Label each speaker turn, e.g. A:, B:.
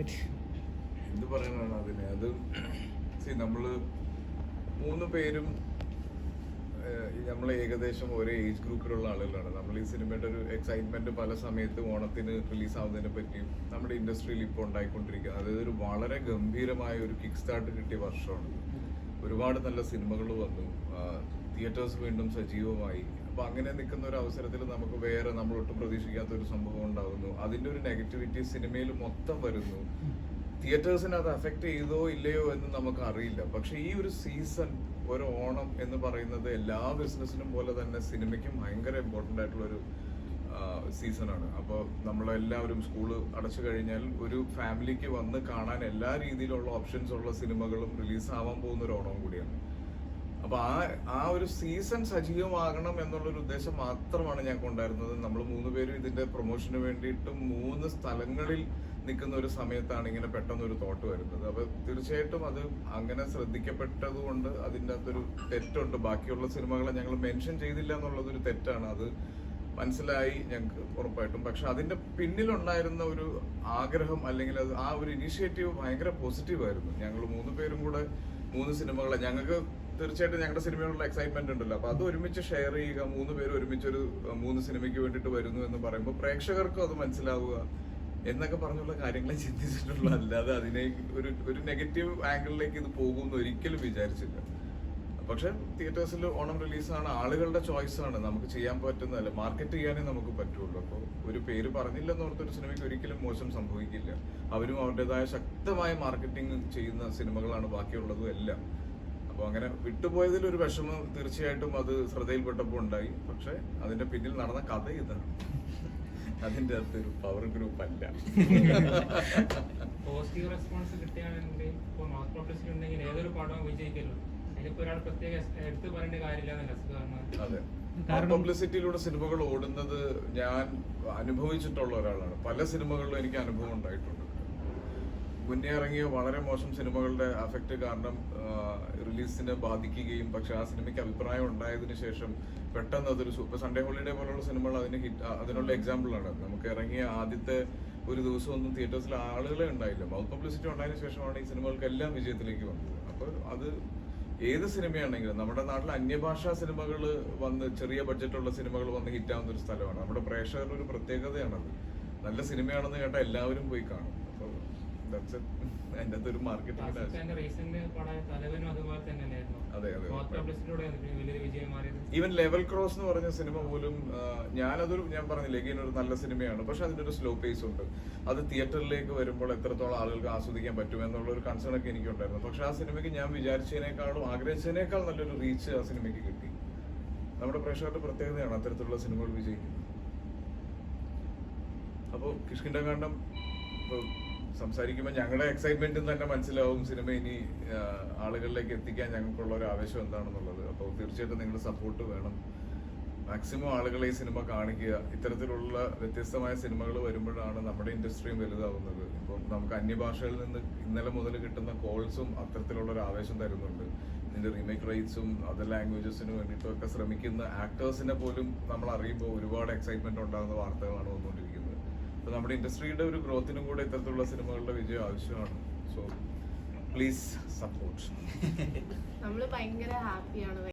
A: എന്ത് പറയാനാണ് അതിനെ? അത് സി നമ്മൾ മൂന്ന് പേരും നമ്മൾ ഏകദേശം ഒരേ ഏജ് ഗ്രൂപ്പിലുള്ള ആളുകളാണ്. നമ്മൾ ഈ സിനിമയുടെ ഒരു എക്സൈറ്റ്മെന്റ് പല സമയത്തും ഓണത്തിന് റിലീസ് ആവുന്നതിനെ പറ്റിയും നമ്മുടെ ഇൻഡസ്ട്രിയിൽ ഇപ്പോൾ ഉണ്ടായിക്കൊണ്ടിരിക്കുന്നത് അതായത് ഒരു വളരെ ഗംഭീരമായ ഒരു കിക്ക് സ്റ്റാർട്ട് കിട്ടിയ വർഷമാണ്. ഒരുപാട് നല്ല സിനിമകൾ വന്നു. തിയേറ്റേഴ്സ് വീണ്ടും സജീവമായി. അപ്പൊ അങ്ങനെ നിൽക്കുന്ന ഒരു അവസരത്തിൽ നമുക്ക് വേറെ നമ്മൾ ഒട്ടും പ്രതീക്ഷിക്കാത്ത ഒരു സംഭവം ഉണ്ടാകുന്നു അതിന്റെ ഒരു നെഗറ്റിവിറ്റി സിനിമയിൽ മൊത്തം വരുന്നു. തിയേറ്റേഴ്സിനെ അത് അഫക്റ്റ് ചെയ്തോ ഇല്ലയോ എന്ന് നമുക്ക് അറിയില്ല പക്ഷെ ഈ ഒരു സീസൺ ഒരു ഓണം എന്ന് പറയുന്നത് എല്ലാ ബിസിനസ്സിനും പോലെ തന്നെ സിനിമയ്ക്കും ഭയങ്കര ഇമ്പോർട്ടന്റ് ആയിട്ടുള്ള ഒരു സീസണാണ്. അപ്പോൾ നമ്മളെല്ലാവരും സ്കൂൾ അടച്ചു കഴിഞ്ഞാൽ ഒരു ഫാമിലിക്ക് വന്ന് കാണാൻ എല്ലാ രീതിയിലുള്ള ഓപ്ഷൻസ് ഉള്ള സിനിമകളും റിലീസ് ആവാൻ പോകുന്ന ഒരു ഓണം കൂടിയാണ്. അപ്പൊ ആ ആ ഒരു സീസൺ സജീവമാകണം എന്നുള്ളൊരു ഉദ്ദേശം മാത്രമാണ് ഞാൻ കൊണ്ടായിരുന്നത് നമ്മൾ മൂന്ന് പേരും ഇതിന്റെ പ്രൊമോഷന് വേണ്ടിയിട്ട് മൂന്ന് സ്ഥലങ്ങളിൽ നിൽക്കുന്ന ഒരു സമയത്താണ് ഇങ്ങനെ പെട്ടെന്ന് ഒരു തോട്ട് വരുന്നത്. അപ്പൊ തീർച്ചയായിട്ടും അത് അങ്ങനെ ശ്രദ്ധിക്കപ്പെട്ടത് കൊണ്ട് അതിന്റെ അകത്തൊരു തെറ്റുണ്ട്. ബാക്കിയുള്ള സിനിമകളെ ഞങ്ങൾ മെൻഷൻ ചെയ്തില്ല എന്നുള്ളതൊരു തെറ്റാണ്. അത് മനസ്സിലായി ഞങ്ങൾക്ക് ഉറപ്പായിട്ടും. പക്ഷെ അതിന്റെ പിന്നിലുണ്ടായിരുന്ന ഒരു ആഗ്രഹം അല്ലെങ്കിൽ അത് ആ ഒരു ഇനീഷ്യേറ്റീവ് ഭയങ്കര പോസിറ്റീവായിരുന്നു ഞങ്ങൾ മൂന്ന് പേരും കൂടെ മൂന്ന് സിനിമകളെ ഞങ്ങൾക്ക് തീർച്ചയായിട്ടും ഞങ്ങളുടെ സിനിമയോടുള്ള എക്സൈറ്റ്മെന്റ് ഉണ്ടല്ലോ. അപ്പൊ അത് ഒരുമിച്ച് ഷെയർ ചെയ്യുക മൂന്ന് പേര് ഒരുമിച്ച് ഒരു മൂന്ന് സിനിമയ്ക്ക് വേണ്ടിട്ട് വരുന്നു എന്ന് പറയുമ്പോൾ പ്രേക്ഷകർക്കും അത് മനസ്സിലാവുക എന്നൊക്കെ പറഞ്ഞുള്ള കാര്യങ്ങളെ ചിന്തിച്ചിട്ടുള്ള. അല്ലാതെ അതിനെ ഒരു ഒരു നെഗറ്റീവ് ആംഗിളിലേക്ക് ഇത് പോകുമെന്ന് ഒരിക്കലും വിചാരിച്ചില്ല. പക്ഷെ തിയേറ്റേഴ്സിൽ ഓണം റിലീസാണ് ആളുകളുടെ ചോയ്സ് ആണ് നമുക്ക് ചെയ്യാൻ പറ്റുന്നതല്ല. മാർക്കറ്റ് ചെയ്യാനേ നമുക്ക് പറ്റുള്ളൂ. അപ്പോൾ ഒരു പേര് പറഞ്ഞില്ലെന്ന് ഓർത്തൊരു സിനിമയ്ക്ക് ഒരിക്കലും മോശം സംഭവിക്കില്ല. അവരും അവരുടേതായ ശക്തമായ മാർക്കറ്റിംഗ് ചെയ്യുന്ന സിനിമകളാണ് ബാക്കിയുള്ളതും എല്ലാം. അപ്പോൾ അങ്ങനെ വിട്ടുപോയതിൽ ഒരു വിഷമം തീർച്ചയായിട്ടും അത് ശ്രദ്ധയിൽപ്പെട്ടപ്പോൾ ഉണ്ടായി. പക്ഷെ അതിന്റെ പിന്നിൽ നടന്ന കഥ ഇതാണ് അതിന്റെ അകത്ത് ഒരു പവർ ഗ്രൂപ്പ് അല്ല.
B: പോസിറ്റീവ് റെസ്പോൺസ് കിട്ടുകയാണെങ്കിൽ ഇപ്പോൾ മാസ് പബ്ലിസിറ്റി ഉണ്ടെങ്കിൽ ഏതൊരു പടവും വിജയിക്കല്ലോ അതിലിപ്പോ ഒരാൾ പ്രത്യേക എടുത്തു പറയേണ്ട കാര്യമില്ല എന്നല്ല കാരണം
A: അതെ പബ്ലിസിറ്റിയിലൂടെ സിനിമകൾ ഓടുന്നത് ഞാൻ അനുഭവിച്ചിട്ടുള്ള ഒരാളാണ്. പല സിനിമകളിലും എനിക്ക് അനുഭവം ഉണ്ടായിട്ടുണ്ട്. മുന്നേ ഇറങ്ങിയ വളരെ മോശം സിനിമകളുടെ അഫക്റ്റ് കാരണം റിലീസിനെ ബാധിക്കുകയും പക്ഷെ ആ സിനിമയ്ക്ക് അഭിപ്രായം ഉണ്ടായതിനു ശേഷം പെട്ടെന്ന് അതൊരു സൂപ്പർ സൺഡേ ഹോളിഡേ പോലുള്ള സിനിമകൾ അതിന് ഹിറ്റ് അതിനുള്ള എക്സാമ്പിൾ ആണ്. നമുക്ക് ഇറങ്ങിയ ആദ്യത്തെ ഒരു ദിവസം ഒന്നും തിയേറ്റേഴ്സിൽ ആളുകളെ ഉണ്ടായില്ല. മൗത്ത് പബ്ലിസിറ്റി ഉണ്ടായതിനു ശേഷമാണ് ഈ സിനിമകൾക്കെല്ലാം വിജയത്തിലേക്ക് വന്നത്. അപ്പോൾ അത് ഏത് സിനിമയാണെങ്കിലും നമ്മുടെ നാട്ടിൽ അന്യഭാഷാ സിനിമകൾ വന്ന് ചെറിയ ബഡ്ജറ്റുള്ള സിനിമകൾ വന്ന് ഹിറ്റാവുന്ന ഒരു സ്ഥലമാണ്. നമ്മുടെ പ്രേക്ഷകരുടെ ഒരു പ്രത്യേകതയാണത്. നല്ല സിനിമയാണെന്ന് കേട്ടാൽ എല്ലാവരും പോയി കാണും. ദാറ്റ്സ് അതിന്റെ അകത്ത് ഒരു മാർക്കറ്റിംഗ് അതെ, അതെ. ഈവൻ ലെവൽ ക്രോസ് എന്ന് പറഞ്ഞ സിനിമ പോലും ഞാനതൊരു ഞാൻ പറഞ്ഞില്ലേ ഇങ്ങനെ ഒരു നല്ല സിനിമയാണ് പക്ഷെ അതിന്റെ ഒരു സ്ലോ പേസ് ഉണ്ട്. അത് തിയേറ്ററിലേക്ക് വരുമ്പോൾ എത്രത്തോളം ആളുകൾക്ക് ആസ്വദിക്കാൻ പറ്റും എന്നുള്ള ഒരു കൺസേൺ ഒക്കെ എനിക്കുണ്ടായിരുന്നു. പക്ഷെ ആ സിനിമയ്ക്ക് ഞാൻ വിചാരിച്ചതിനേക്കാളും ആഗ്രഹിച്ചതിനേക്കാൾ നല്ലൊരു റീച്ച് ആ സിനിമയ്ക്ക് കിട്ടി. നമ്മുടെ പ്രേക്ഷകരുടെ പ്രത്യേകതയാണ് അത്തരത്തിലുള്ള സിനിമകൾ വിജയിക്കുന്നത്. അപ്പോൾ കിഷ്കിണ്ടകാന്ഡം ഇപ്പോൾ സംസാരിക്കുമ്പോൾ ഞങ്ങളുടെ എക്സൈറ്റ്മെന്റും തന്നെ മനസ്സിലാവും സിനിമ ഇനി ആളുകളിലേക്ക് എത്തിക്കാൻ ഞങ്ങൾക്കുള്ള ഒരു ആവേശം എന്താണെന്നുള്ളത്. അപ്പോൾ തീർച്ചയായിട്ടും നിങ്ങളുടെ സപ്പോർട്ട് വേണം. മാക്സിമം ആളുകളെ ഈ സിനിമ കാണിക്കുക. ഇത്തരത്തിലുള്ള വ്യത്യസ്തമായ സിനിമകൾ വരുമ്പോഴാണ് നമ്മുടെ ഇൻഡസ്ട്രിയും വലുതാവുന്നത്. ഇപ്പം നമുക്ക് അന്യഭാഷകളിൽ നിന്ന് ഇന്നലെ മുതൽ കിട്ടുന്ന കോൾസും അത്തരത്തിലുള്ള ഒരു ആവേശം തരുന്നുണ്ട്. ഇതിന്റെ റീമേക്ക് റൈറ്റ്സും അതർ ലാംഗ്വേജസിന് വേണ്ടിയിട്ടും ഒക്കെ ശ്രമിക്കുന്ന ആക്ടേഴ്സിനെ പോലും നമ്മൾ അറിയുമ്പോൾ ഒരുപാട് എക്സൈറ്റ്മെന്റ് ഉണ്ടാകുന്ന വാർത്തകളാണ് വന്നുകൊണ്ടിരിക്കുന്നത്. അപ്പൊ നമ്മുടെ ഇൻഡസ്ട്രിയുടെ ഒരു ഗ്രോത്തിനും കൂടെ ഇത്തരത്തിലുള്ള സിനിമകളുടെ വിജയം ആവശ്യമാണ്. സോ പ്ലീസ് സപ്പോർട്ട്
C: നമ്മൾ ഭയങ്കര ഹാപ്പിയാണ്.